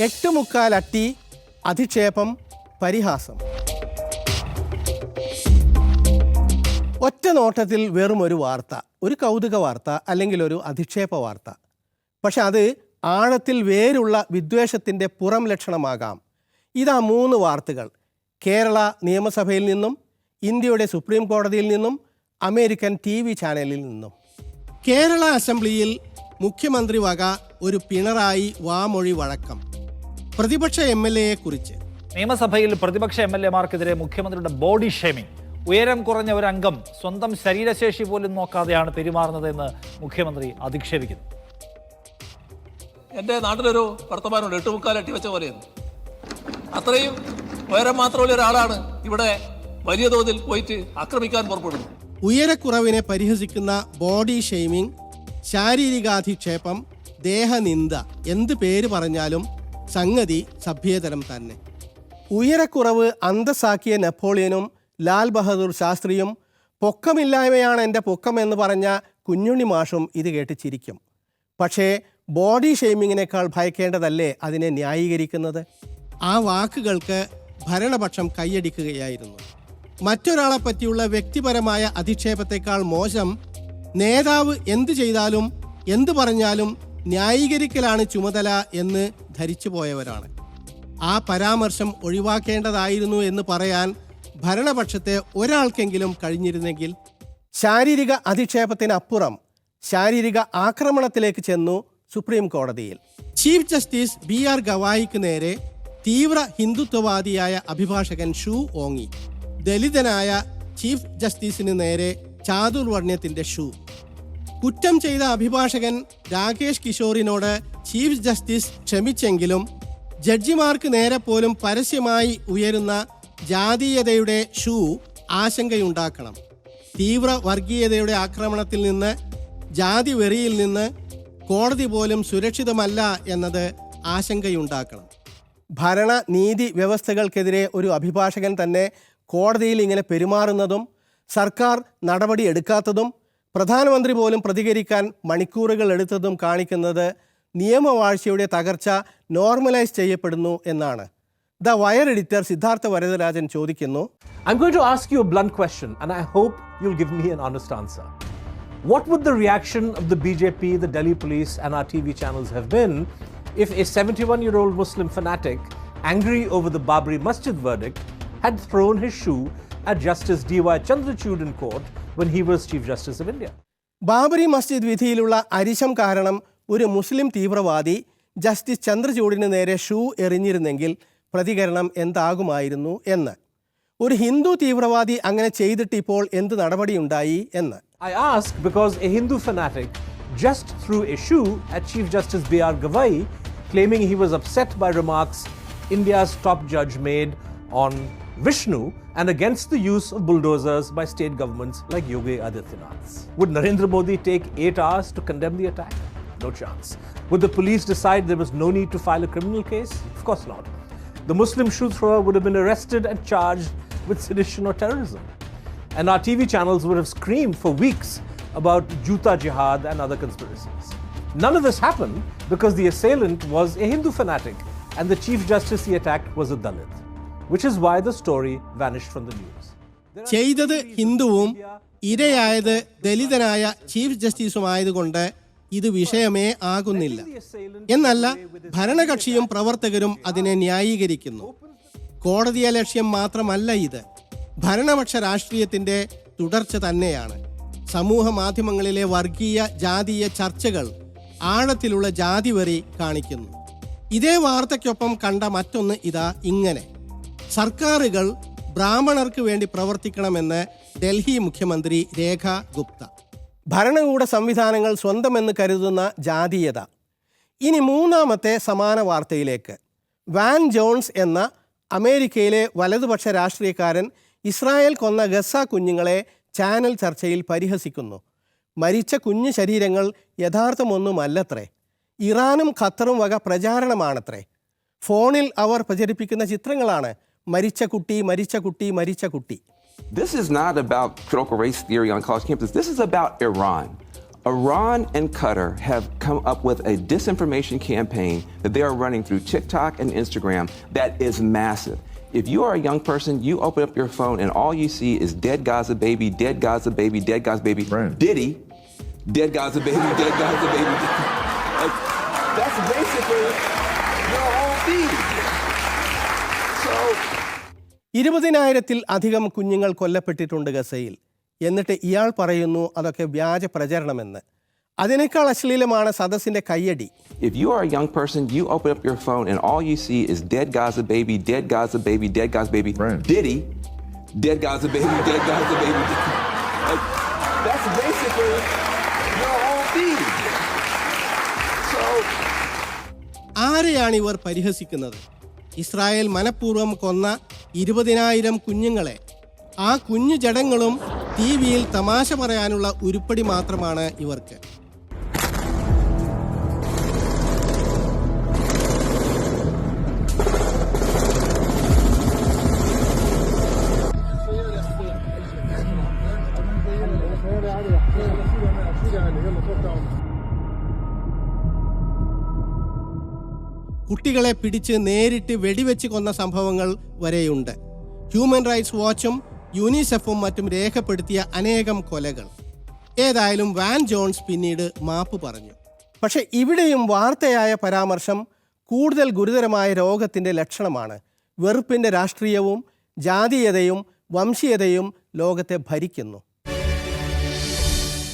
എട്ട് മുക്കാൽ അട്ടി അധിക്ഷേപം പരിഹാസം. ഒറ്റ നോട്ടത്തിൽ വെറും ഒരു വാർത്ത ഒരു കൗതുക വാർത്ത അല്ലെങ്കിൽ ഒരു അധിക്ഷേപ വാർത്ത. പക്ഷെ അത് ആഴത്തിൽ വേരുള്ള വിദ്വേഷത്തിന്റെ പുറം ലക്ഷണമാകാം. ഇതാ മൂന്ന് വാർത്തകൾ. കേരള നിയമസഭയിൽ നിന്നും ഇന്ത്യയുടെ സുപ്രീം കോടതിയിൽ നിന്നും അമേരിക്കൻ ടി വി ചാനലിൽ നിന്നും. കേരള അസംബ്ലിയിൽ മുഖ്യമന്ത്രി വക ഒരു പിണറായി വാമൊഴി വഴക്കം. പ്രതിപക്ഷ എം എൽ എയെ കുറിച്ച് നിയമസഭയിൽ പ്രതിപക്ഷ എം എൽ എമാർക്കെതിരെ മുഖ്യമന്ത്രിയുടെ ബോഡി ഷേമിംഗ്. ഉയരം കുറഞ്ഞ ഒരു അംഗം സ്വന്തം ശരീരശേഷി പോലും നോക്കാതെയാണ് പെരുമാറുന്നതെന്ന് മുഖ്യമന്ത്രി അധിക്ഷേപിക്കുന്നു. എന്റെ നാട്ടിലൊരു വർത്തമാനമുണ്ട് എട്ടുമുക്കാൽ അട്ടിവെച്ച പോലെയെന്ന്. അത്രയും ഉയരം മാത്രമുള്ള ഒരാളാണ് ഇവിടെ വലിയ തോതിൽ പോയിട്ട് ആക്രമിക്കാൻ പുറപ്പെടുന്നത്. ഉയരക്കുറവിനെ പരിഹസിക്കുന്ന ബോഡി ഷെയ്മിംഗ് ശാരീരികാധിക്ഷേപം ദേഹനിന്ദ എന്ത് പേര് പറഞ്ഞാലും സംഗതി സഭ്യതരം തന്നെ. ഉയരക്കുറവ് അന്തസ്സാക്കിയ നെപ്പോളിയനും ലാൽ ബഹദൂർ ശാസ്ത്രിയും പൊക്കമില്ലായ്മയാണ് എന്റെ പൊക്കം എന്ന് പറഞ്ഞ കുഞ്ഞുണ്ണി മാഷും ഇത് കേട്ട് ചിരിക്കും പക്ഷേ ബോഡി ഷെയ്മിങ്ങിനേക്കാൾ ഭയക്കേണ്ടതല്ലേ അതിനെ ന്യായീകരിക്കുന്നത്? ആ വാക്കുകൾക്ക് ഭരണപക്ഷം കൈയടിക്കുകയായിരുന്നു. മറ്റൊരാളെ പറ്റിയുള്ള വ്യക്തിപരമായ അധിക്ഷേപത്തെക്കാൾ മോശം നേതാവ് എന്തു ചെയ്താലും എന്തു പറഞ്ഞാലും ന്യായീകരിക്കലാണ് ചുമതല എന്ന് ധരിച്ചു പോയവരാണ് ആ പരാമർശം ഒഴിവാക്കേണ്ടതായിരുന്നു എന്ന് പറയാൻ ഭരണപക്ഷത്തെ ഒരാൾക്കെങ്കിലും കഴിഞ്ഞിരുന്നെങ്കിൽ ശാരീരിക അധിക്ഷേപത്തിനപ്പുറം ശാരീരിക ആക്രമണത്തിലേക്ക് ചെന്നു സുപ്രീം കോടതിയിൽ. ചീഫ് ജസ്റ്റിസ് ബി ആർ ഗവായിക്ക് നേരെ തീവ്ര ഹിന്ദുത്വവാദിയായ അഭിഭാഷകൻ ഷൂ ഓങ്ങി. ദലിതനായ ചീഫ് ജസ്റ്റിസിന് നേരെ ചാതുർവർണ്യത്തിന്റെ ഷൂ. കുറ്റം ചെയ്ത അഭിഭാഷകൻ രാകേഷ് കിഷോറിനോട് ചീഫ് ജസ്റ്റിസ് ക്ഷമിച്ചെങ്കിലും ജഡ്ജിമാർക്ക് നേരെ പോലും പരസ്യമായി ഉയരുന്ന ജാതീയതയുടെ ഷൂ ആശങ്കയുണ്ടാക്കണം. തീവ്ര വർഗീയതയുടെ ആക്രമണത്തിൽ നിന്ന് ജാതി വെറിയിൽ നിന്ന് കോടതി പോലും സുരക്ഷിതമല്ല എന്നത് ആശങ്കയുണ്ടാക്കണം. ഭരണ നീതി വ്യവസ്ഥകൾക്കെതിരെ ഒരു അഭിഭാഷകൻ തന്നെ കോടതിയിൽ ഇങ്ങനെ പെരുമാറുന്നതും സർക്കാർ നടപടി എടുക്കാത്തതും പ്രധാനമന്ത്രി പോലും പ്രതികരിക്കാൻ മണിക്കൂറുകൾ എടുത്തതും കാണിക്കുന്നത് നിയമവാഴ്ചയുടെ തകർച്ച നോർമലൈസ് ചെയ്യപ്പെടുന്നു എന്നാണ് the Wire editor Siddhartha Varadarajan ചോദിക്കുന്നു I'm going to ask you a blunt question, and I hope you'll give me an honest answer. What would the reaction of the BJP, the Delhi police, and our TV channels have been if a 71 year old Muslim fanatic, angry over the Babri Masjid verdict, had thrown his shoe at Justice D.Y. Chandrachud in court when he was Chief Justice of India? Babri Masjid വിധിയിലുള്ള അരിശം കാരണം ഒരു മുസ്ലിം തീവ്രവാദി justice ചന്ദ്രചൂഡിന് നേരെ shoe എറിഞ്ഞിരുന്നെങ്കിൽ പ്രതികരണം എന്താകുമായിരുന്നു എന്ന് ഒരു ഹിന്ദു തീവ്രവാദി അങ്ങനെ ചെയ്തിട്ട് ഇപ്പോൾ എന്ത് നടപടിയുണ്ടായി എന്ന് I ask because a Hindu fanatic just threw a shoe at Chief Justice B.R. Gavai, claiming he was upset by remarks India's top judge made on Vishnu and against the use of bulldozers by state governments like Yogi Adityanath. Would Narendra Modi take eight hours to condemn the attack? No chance. Would the police decide there was no need to file a criminal case? Of course not. The Muslim shoe thrower would have been arrested and charged with sedition or terrorism. And our TV channels would have screamed for weeks about Juta Jihad and other conspiracies. None of this happened because the assailant was a Hindu fanatic and the Chief Justice he attacked was a Dalit, which is why the story vanished from the news. ചെയ്തത് ഹിന്ദുവും ഇരയായത് ദലിതനായ chief ജസ്റ്റിസുമായതുകൊണ്ട് ഇത് വിഷയമേ ആകുന്നില്ല. എന്നല്ല ഭരണകക്ഷിയും പ്രവർത്തകരും അതിനെ ന്യായീകരിക്കുന്നു. കോടതിയെ ലക്ഷ്യം മാത്രമല്ല ഇത്. ഭരണപക്ഷ രാഷ്ട്രീയത്തിന്റെ തുടർച്ച തന്നെയാണ്. സമൂഹ മാധ്യമങ്ങളിലെ വർഗീയ ജാതീയ ചർച്ചകൾ ആഴത്തിലുള്ള ജാതിവെറി കാണിക്കുന്നു. ഇതേ വാർത്തയ്ക്കൊപ്പം കണ്ട മറ്റൊന്ന് ഇതാ ഇങ്ങനെ. സർക്കാരുകൾ ബ്രാഹ്മണർക്ക് വേണ്ടി പ്രവർത്തിക്കണമെന്ന് ഡൽഹി മുഖ്യമന്ത്രി രേഖ ഗുപ്ത. ഭരണകൂട സംവിധാനങ്ങൾ സ്വന്തമെന്ന് കരുതുന്ന ജാതീയത. ഇനി മൂന്നാമത്തെ സമാന വാർത്തയിലേക്ക്. വാൻ ജോൺസ് എന്ന അമേരിക്കയിലെ വലതുപക്ഷ രാഷ്ട്രീയക്കാരൻ ഇസ്രായേൽ കൊന്ന ഗസ കുഞ്ഞുങ്ങളെ ചാനൽ ചർച്ചയിൽ പരിഹസിക്കുന്നു. മരിച്ച കുഞ്ഞു ശരീരങ്ങൾ യഥാർത്ഥമൊന്നുമല്ലത്രേ. ഇറാനും ഖത്തറും വക പ്രചാരണമാണത്രേ. ഫോണിൽ അവർ പ്രചരിപ്പിക്കുന്ന ചിത്രങ്ങളാണ് മരിച്ച കുട്ടി മരിച്ച കുട്ടി മരിച്ച കുട്ടി This is not about critical race theory on college campuses. This is about Iran. Iran and Qatar have come up with a disinformation campaign that they are running through TikTok and Instagram that is massive. If you are a young person, you open up your phone and all you see is dead Gaza baby, dead Gaza baby, dead Gaza baby, Diddy, dead Gaza baby, dead Gaza baby. Like, that's basically your whole feed. ഇരുപതിനായിരത്തിൽ അധികം കുഞ്ഞുങ്ങൾ കൊല്ലപ്പെട്ടിട്ടുണ്ട് ഗസയിൽ എന്നിട്ട് ഇയാൾ പറയുന്നു അതൊക്കെ വ്യാജ പ്രചരണമെന്ന് അതിനേക്കാൾ അശ്ലീലമാണ് സദസ്സിന്റെ കയ്യടി If you are a young person, you open up your phone and all you see is dead Gaza baby, dead Gaza baby, dead Gaza baby, Diddy, dead Gaza baby, dead Gaza baby. Like, that's basically your whole feed. So ആരെയാണ് ഇവർ പരിഹസിക്കുന്നത് Israel മനഃപൂർവം കൊന്ന ഇരുപതിനായിരം കുഞ്ഞുങ്ങളെ. ആ കുഞ്ഞു ജടങ്ങളും T വിയിൽ തമാശ പറയാനുള്ള ഉരുപ്പടി മാത്രമാണ് ഇവർക്ക്. കുട്ടികളെ പിടിച്ച് നേരിട്ട് വെടിവെച്ച് കൊന്ന സംഭവങ്ങൾ വരെയുണ്ട്. ഹ്യൂമൻ റൈറ്റ്സ് വാച്ചും യൂണിസെഫും മറ്റും രേഖപ്പെടുത്തിയ അനേകം കൊലകൾ. ഏതായാലും വാൻ ജോൺസ് പിന്നീട് മാപ്പ് പറഞ്ഞു. പക്ഷേ ഇവിടെയും വാർത്തയായ പരാമർശം കൂടുതൽ ഗുരുതരമായ രോഗത്തിന്റെ ലക്ഷണമാണ്. വെറുപ്പിന്റെ രാഷ്ട്രീയവും ജാതീയതയും വംശീയതയും ലോകത്തെ ഭരിക്കുന്നു.